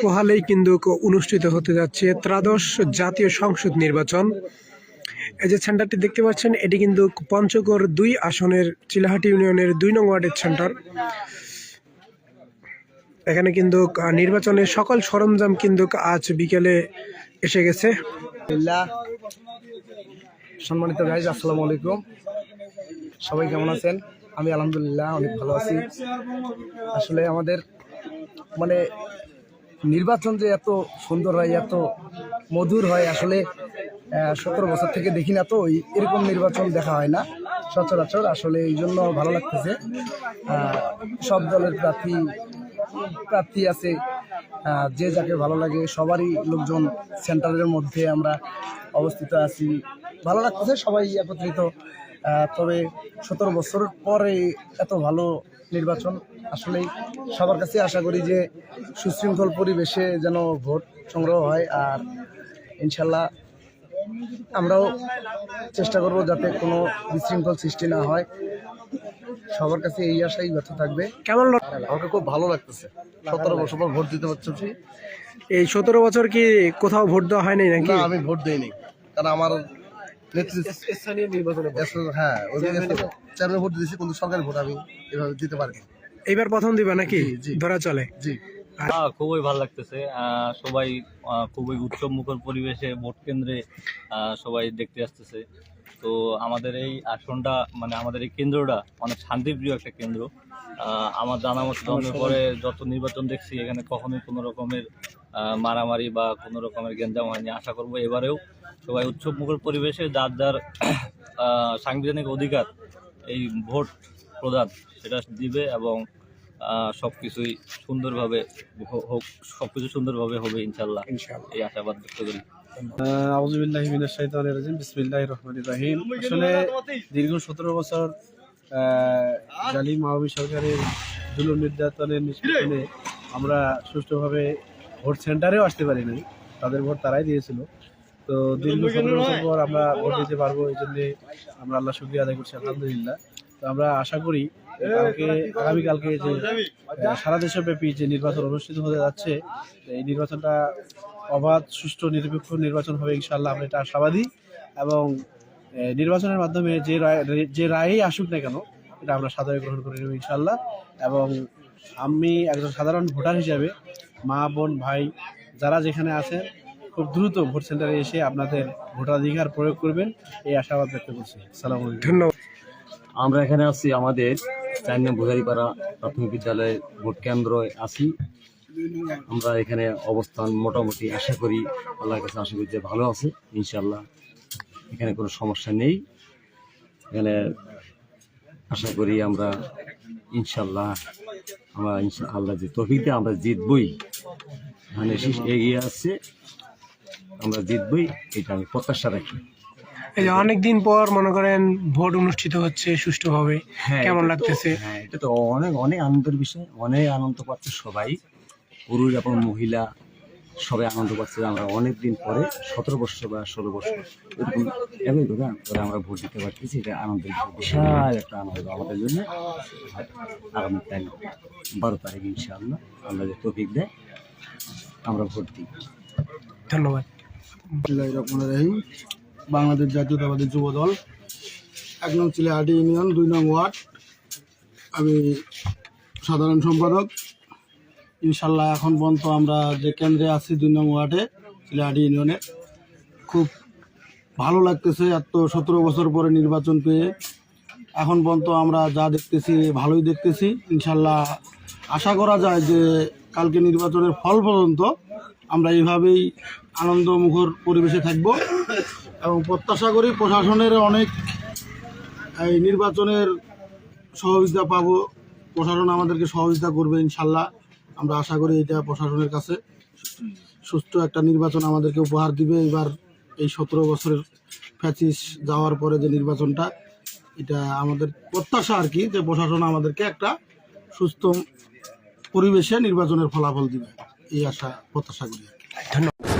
পোহালেই কিন্তু অনুষ্ঠিত হতে যাচ্ছে ত্রাদশ জাতীয় সংসদ নির্বাচন। এই যে সেন্টারটি দেখতে পাচ্ছেন, এটি কিন্তু পঞ্চগড় দুই আসনের চিলাহাটি ইউনিয়নের দুই নং ওয়ার্ডের সেন্টার। এখানে কিন্তু নির্বাচনের সকল সরঞ্জাম কিন্তু আজ বিকেলে এসে গেছে। সম্মানিত গাইজ আসসালামু আলাইকুম। সবাই কেমন আছেন? আমি আলহামদুলিল্লাহ অনেক ভালো আছি। আসলে আমাদের মানে নির্বাচন যে এত সুন্দর হয়, এত মধুর হয়, আসলে সতেরো বছর থেকে দেখি না তো এরকম নির্বাচন দেখা হয় না, সচরাচর। আসলে এই জন্য ভালো লাগতেছে। সব দলের প্রার্থী প্রার্থী আছে যে যাকে ভালো লাগে, সবারই লোকজন সেন্টারের মধ্যে আমরা অবস্থিত আছি। ভালো লাগতেছে, সবাই একত্রিত। তবে সতেরো বছর পরে এত ভালো নির্বাচন আসলেই সবার কাছে আশা করি যে সুশৃঙ্খল পরিবেশে যেন ভোট সংগ্রহ হয় আর ইনশাল্লাহ আমরাও চেষ্টা করব যাতে কোনো বিশৃঙ্খল সৃষ্টি না হয়। সবার কাছে এই আশাই ব্যর্থ থাকবে। কেমন আমাকে খুব ভালো লাগতেছে। সতেরো বছর পর ভোট দিতে পারছি এই সতেরো বছর কি কোথাও ভোট দেওয়া হয়নি নাকি? আমি ভোট দিইনি। কারণ আমার স্থানীয় নির্বাচনে হ্যাঁ ওই চেয়ারম্যান ভোট দিয়েছি কিন্তু সরকারি ভোট আমি এভাবে দিতে পারি এইবার প্রথম দিবা নাকি। ধরা চলে। জি। হ্যাঁ খুবই ভালো লাগতেছে। আহ, সবাই খুবই উৎসব মুখর পরিবেশে ভোট কেন্দ্রে সবাই দেখতে আসতেছে। তো আমাদের এই আসনটা মানে আমাদের এই কেন্দ্রটা অনেক শান্তিপ্রিয় একটা কেন্দ্র। আমার জানা মতো জন্মের পরে যত নির্বাচন দেখছি এখানে কখনোই কোনো রকমের মারামারি বা কোনো রকমের গেঞ্জাম হয়নি। আশা করব এবারেও সবাই উৎসব মুখর পরিবেশে যার যার সাংবিধানিক অধিকার এই ভোট প্রদান সেটা দিবে এবং সব কিছুই সুন্দরভাবে হোক সব কিছু সুন্দরভাবে হবে ইনশাল্লাহ। এই আশাবাদ ব্যক্ত করি। আউজুবিল্লাহি মিনাশ শাইতানির রাজিম। বিসমিল্লাহির রহমানির রহিম। আসলে দীর্ঘ সতেরো বছর জালিম আওয়ামী সরকারের জুলুম নির্যাতনের নিষ্পেষণে আমরা সুষ্ঠুভাবে ভোট সেন্টারেও আসতে পারি নাই। তাদের ভোট তারাই দিয়েছিল। তো দীর্ঘ সতেরো বছর পর আমরা ভোট দিতে পারব এই জন্যে আমরা আল্লাহ শুক্রিয়া আদায় করছি আলহামদুলিল্লাহ। তো আমরা আশা করি কালকে আগামীকালকে যে সারা দেশব্যাপী যে নির্বাচন অনুষ্ঠিত হতে যাচ্ছে এই নির্বাচনটা অবাধ সুষ্ঠু নিরপেক্ষ নির্বাচন হবে ইনশাল্লাহ আমরা এটা আশাবাদী। এবং নির্বাচনের মাধ্যমে যে রায় যে রায়েই আসুক না কেন এটা আমরা সাদরে গ্রহণ করে নেব ইনশাল্লাহ এবং আমি একজন সাধারণ ভোটার হিসাবে মা বোন ভাই যারা যেখানে আছেন খুব দ্রুত ভোট সেন্টারে এসে আপনাদের ভোটাধিকার প্রয়োগ করবেন। এই আশাবাদ ব্যক্ত করছি। সালাম ধন্যবাদ। আমরা এখানে আছি আমাদের চার নং বুঝারিপাড়া প্রাথমিক বিদ্যালয়ের ভোট কেন্দ্রে আছি। আমরা এখানে অবস্থান মোটামুটি আশা করি আল্লাহর কাছে আশা করি যে ভালো আছে ইনশাল্লাহ এখানে কোনো সমস্যা নেই। এখানে আশা করি আমরা ইনশাল্লাহ আমরা ইনশা আল্লাহ যে তফিকতে আমরা জিতবই। মানে শীষ- এগিয়ে আসছে আমরা জিতবই এটা আমি প্রত্যাশা রাখি। এই যে অনেকদিন পর মনে করেন ভোট অনুষ্ঠিত হচ্ছে সুষ্ঠুভাবে। হ্যাঁ, কেমন লাগতেছে? হ্যাঁ এটা তো অনেক অনেক আনন্দের বিষয় অনেক আনন্দ পাচ্ছে সবাই। পুরুষ এবং মহিলা সবাই আনন্দ পাচ্ছে আমরা অনেক দিন পরে সতেরো বছর বা ষোলো বছর এরকম একই কথা পরে আমরা ভোট দিতে পারতেছি এটা আনন্দের বিশাল একটা আনন্দ আমাদের জন্য। আগামী টাইম বারো তারিখ ইনশাআল্লাহ আমরা যে টপিক দেয়। আমরা ভোট দিই। ধন্যবাদ। রহিম বাংলাদেশ জাতীয়তাবাদী যুব দল এক নং চিলাহাটি ইউনিয়ন দুই নং ওয়ার্ড। আমি সাধারণ সম্পাদক। ইনশাল্লাহ এখন পর্যন্ত আমরা যে কেন্দ্রে আছি দুই নং ওয়ার্ডে চিলাহাটি ইউনিয়নে খুব ভালো লাগতেছে এত সতেরো বছর পরে নির্বাচন পেয়ে। এখন পর্যন্ত আমরা যা দেখতেছি ভালোই দেখতেছি। ইনশাল্লাহ আশা করা যায় যে কালকে নির্বাচনের ফল পর্যন্ত আমরা এইভাবেই আনন্দমুখর পরিবেশে থাকব এবং প্রত্যাশা করি প্রশাসনের অনেক এই নির্বাচনের সহযোগিতা পাবো। প্রশাসন আমাদেরকে সহযোগিতা করবে ইনশাল্লাহ। আমরা আশা করি এটা প্রশাসনের কাছে সুস্থ একটা নির্বাচন আমাদেরকে উপহার দিবে। এবার এই সতেরো বছরের ফ্যাচিস যাওয়ার পরে যে নির্বাচনটা, এটা আমাদের প্রত্যাশা আর কি যে প্রশাসন আমাদেরকে একটা সুস্থ পরিবেশে নির্বাচনের ফলাফল দিবে। এই আশা প্রত্যাশা করি। ধন্যবাদ।